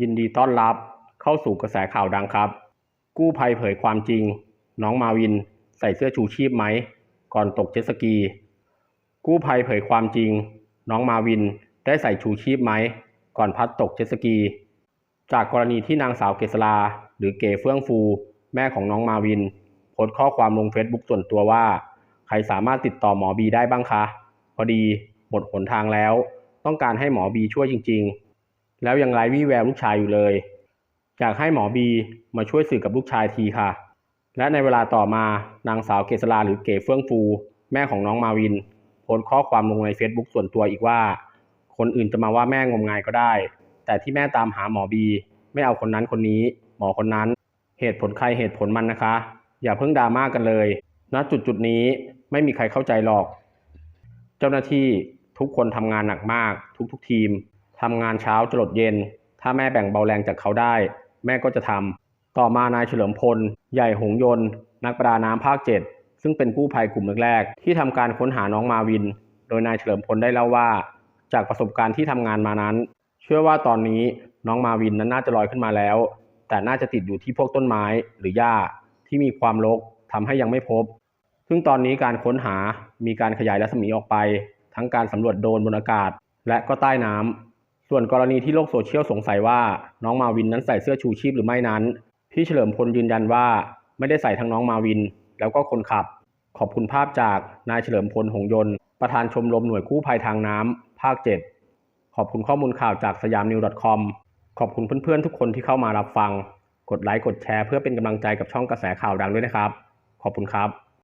ยินดีต้อนรับเข้าสู่กระแสข่าวดังครับ กู้ภัยเผยความจริง น้องมาวินใส่เสื้อชูชีพไหม ก่อนตกเจ็ตสกี กู้ภัยเผยความจริง น้องมาวินได้ใส่ชูชีพไหม ก่อนพัดตกเจ็ตสกี จากกรณีที่นางสาวเกษราหรือเก๋เฟื่องฟู แม่ของน้องมาวินโพสต์ข้อความลงเฟซบุ๊กส่วนตัวว่า ใครสามารถติดต่อหมอบีได้บ้างคะ พอดีหมดหนทางแล้ว ต้องการให้หมอบีช่วยจริง ๆ แล้วยังไร้วี่แววลูกชายอยู่เลยอยากให้หมอบีมาช่วยสื่อกับลูกชายทีค่ะ และในเวลาต่อมานางสาวเกษราหรือเก๋เฟื่องฟู แม่ของน้องมาวินโพสต์ข้อความลงในเฟซบุ๊กส่วนตัวอีกว่า คนอื่นจะมาว่าแม่งมงายก็ได้ แต่ที่แม่ตามหาหมอบี ไม่เอาคนนั้นคนนี้ หมอคนนั้น เหตุผลใครเหตุผลมันนะคะ อย่าเพิ่งดราม่ากกันเลยณจุดจุดนี้ไม่มีใครเข้าใจหรอก เจ้าหน้าที่ทุกคนทำงานหนักมากทุกๆทีม ทำงานเช้าจรดเย็น ถ้าแม่แบ่งเบาแรงจากเขาได้ แม่ก็จะทำต่อมานายเฉลิมพล ใหญ่หงยนต์ นักประดาน้ำภาคเจ็ดซึ่งเป็นกู้ภัยกลุ่มแรกๆที่ทำการค้นหาน้องมาวิน โดยนายเฉลิมพลได้เล่าว่า จากประสบการณ์ที่ทำงานมานั้น เชื่อว่าตอนนี้น้องมาวินนั้นน่าจะลอยขึ้นมาแล้ว แต่น่าจะติดอยู่ที่พวกต้นไม้หรือหญ้าที่มีความรกทำให้ยังไม่พบ ซึ่งตอนนี้การค้นหามีการขยายรัศมีออกไป ทั้งการสำรวจโดรนบนอากาศ และก็ใต้น้ำ ส่วนกรณีที่โลกโซเชียลสงสัยว่าน้องมาวินนั้นใส่เสื้อชูชีพหรือไม่นั้น พี่เฉลิมพลยืนยันว่าไม่ได้ใส่ทั้งน้องมาวิน แล้วก็คนขับ ขอบคุณภาพจากนายเฉลิมพลหงยนต์ ประธานชมรมหน่วยกู้ภัยทางน้ำภาค 7 ขอบคุณข้อมูลข่าวจากสยามนิว .com ขอบคุณเพื่อนๆทุกคนที่เข้ามารับฟัง กดไลค์กดแชร์เพื่อเป็นกำลังใจกับช่องกระแสข่าวดังด้วยนะครับ ขอบคุณครับ